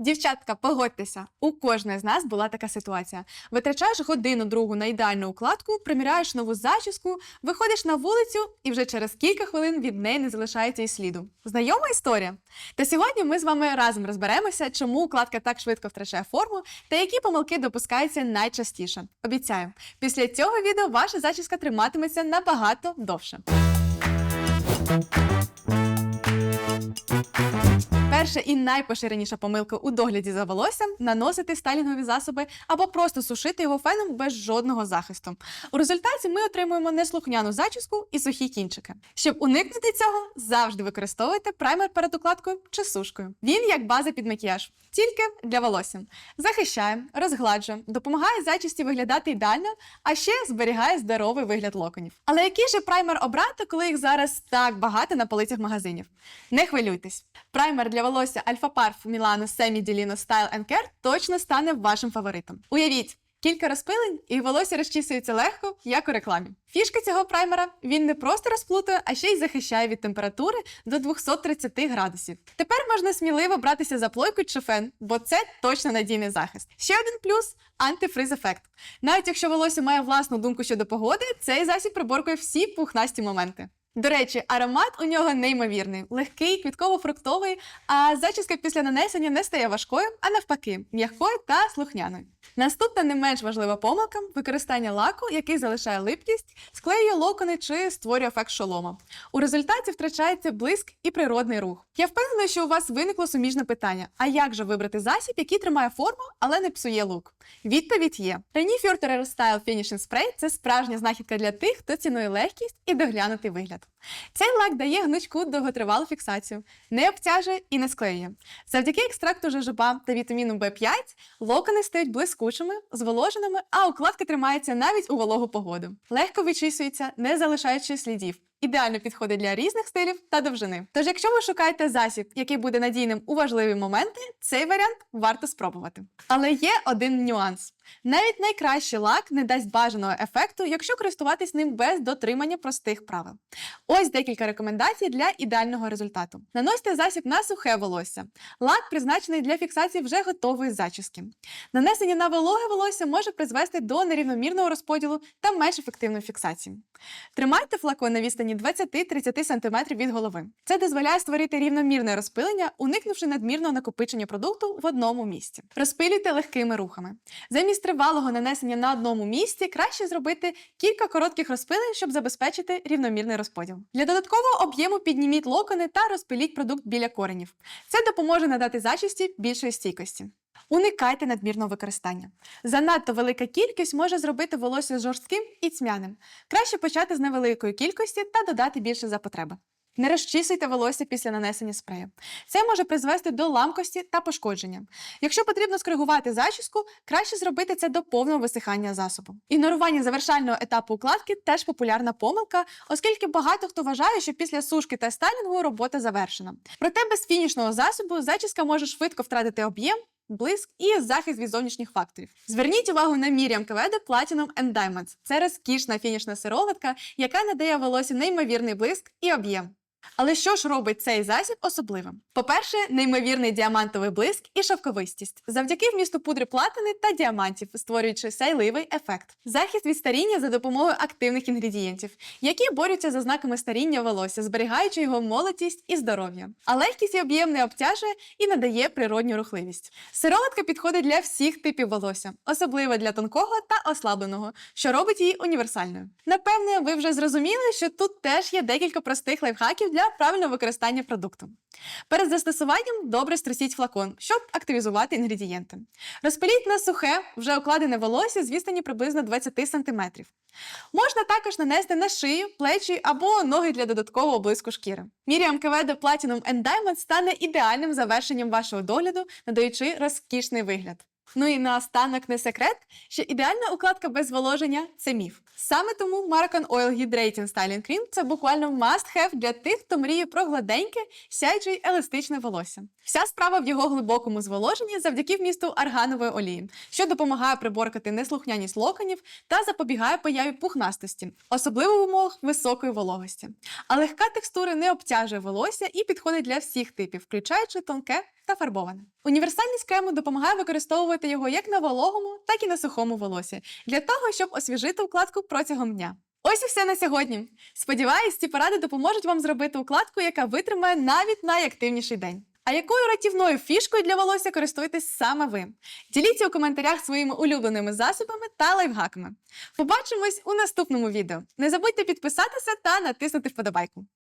Дівчатка, погодьтеся, у кожної з нас була така ситуація. Витрачаєш годину другу на ідеальну укладку, приміряєш нову зачіску, виходиш на вулицю, і вже через кілька хвилин від неї не залишається і сліду. Знайома історія? Та сьогодні ми з вами разом розберемося, чому укладка так швидко втрачає форму та які помилки допускаються найчастіше. Обіцяю, після цього відео ваша зачіска триматиметься набагато довше. Перша і найпоширеніша помилка у догляді за волоссям наносити стайлінгові засоби або просто сушити його феном без жодного захисту. У результаті ми отримуємо неслухняну зачіску і сухі кінчики. Щоб уникнути цього, завжди використовуйте праймер перед укладкою чи сушкою. Він як база під макіяж, тільки для волосся. Захищає, розгладжує, допомагає зачісті виглядати ідеально, а ще зберігає здоровий вигляд локонів. Але який же праймер обрати, коли їх зараз так багато на полицях магазинів? Не хвилюйтесь. Праймер для волосся Alpha Parf Milano Semi Delino Style Care точно стане вашим фаворитом. Уявіть, кілька розпилень і волосся розчісується легко, як у рекламі. Фішка цього праймера він не просто розплутує, а ще й захищає від температури до 230 градусів. Тепер можна сміливо братися за плойку чи фен, бо це точно надійний захист. Ще один плюс антифриз ефект. Навіть якщо волосся має власну думку щодо погоди, цей засіб приборкує всі пухнасті моменти. До речі, аромат у нього неймовірний, легкий, квітково-фруктовий, а зачіска після нанесення не стає важкою, а навпаки, м'якою та слухняною. Наступна не менш важлива помилка використання лаку, який залишає липкість, склеює локони чи створює ефект шолома. У результаті втрачається блиск і природний рух. Я впевнена, що у вас виникло суміжне питання: а як же вибрати засіб, який тримає форму, але не псує лук? Відповідь є: Reni Further Style Finishing Spray – це справжня знахідка для тих, хто цінує легкість і доглянутий вигляд. Цей лак дає гнучку довготривалу фіксацію, не обтяжує і не склеює. Завдяки екстракту жожоба та вітаміну В5 локони стають блискучими, зволоженими, а укладка тримається навіть у вологу погоду. Легко вичісується, не залишаючи слідів. Ідеально підходить для різних стилів та довжини. Тож, якщо ви шукаєте засіб, який буде надійним у важливі моменти, цей варіант варто спробувати. Але є один нюанс: навіть найкращий лак не дасть бажаного ефекту, якщо користуватись ним без дотримання простих правил. Ось декілька рекомендацій для ідеального результату. Наносьте засіб на сухе волосся. Лак призначений для фіксації вже готової зачіски. Нанесення на вологе волосся може призвести до нерівномірного розподілу та менш ефективної фіксації. Тримайте флакон на відстані 20-30 см від голови. Це дозволяє створити рівномірне розпилення, уникнувши надмірного накопичення продукту в одному місці. Розпилюйте легкими рухами. Замість тривалого нанесення на одному місці краще зробити кілька коротких розпилень, щоб забезпечити рівномірний розподіл. Для додаткового об'єму підніміть локони та розпиліть продукт біля коренів. Це допоможе надати зачісті більшої стійкості. Уникайте надмірного використання. Занадто велика кількість може зробити волосся жорстким і цмяним. Краще почати з невеликої кількості та додати більше за потреби. Не розчісуйте волосся після нанесення спрею. Це може призвести до ламкості та пошкодження. Якщо потрібно скоригувати зачіску, краще зробити це до повного висихання засобу. Ігнорування завершального етапу укладки теж популярна помилка, оскільки багато хто вважає, що після сушки та стайлінгу робота завершена. Проте без фінішного засобу зачіска може швидко втратити об'єм. Блиск і захист від зовнішніх факторів. Зверніть увагу на Miriam Каведе Platinum and Diamonds. Це розкішна фінішна сироватка, яка надає волосю неймовірний блиск і об'єм. Але що ж робить цей засіб особливим? По-перше, неймовірний діамантовий блиск і шовковистість, завдяки вмісту пудри платини та діамантів, створюючи сяйливий ефект. Захист від старіння за допомогою активних інгредієнтів, які борються за знаками старіння волосся, зберігаючи його молодість і здоров'я. А легкість і об'єм не обтяжує і надає природню рухливість. Сироватка підходить для всіх типів волосся, особливо для тонкого та ослабленого, що робить її універсальною. Напевне, ви вже зрозуміли, що тут теж є декілька простих лайфхаків для правильного використання продукту. Перед застосуванням добре струсіть флакон, щоб активізувати інгредієнти. Розпиліть на сухе, вже укладене волосся з відстані приблизно 20 см. Можна також нанести на шию, плечі або ноги для додаткового блиску шкіри. Miriam Каведе Platinum and Diamond стане ідеальним завершенням вашого догляду, надаючи розкішний вигляд. Ну і наостанок не секрет, що ідеальна укладка без зволоження це міф. Саме тому Maracan Oil Hydrating Styling Cream – це буквально must-have для тих, хто мріє про гладеньке, сяюче й еластичне волосся. Вся справа в його глибокому зволоженні завдяки вмісту арганової олії, що допомагає приборкати неслухняність локонів та запобігає появі пухнастості, особливо в умовах високої вологості. А легка текстура не обтяжує волосся і підходить для всіх типів, включаючи тонке та фарбоване. Універсальність крему допомагає використовувати його як на вологому, так і на сухому волосі, для того, щоб освіжити укладку протягом дня. Ось і все на сьогодні. Сподіваюсь, ці поради допоможуть вам зробити укладку, яка витримає навіть найактивніший день. А якою рятівною фішкою для волосся користуєтесь саме ви? Діліться у коментарях своїми улюбленими засобами та лайфхаками. Побачимось у наступному відео. Не забудьте підписатися та натиснути вподобайку.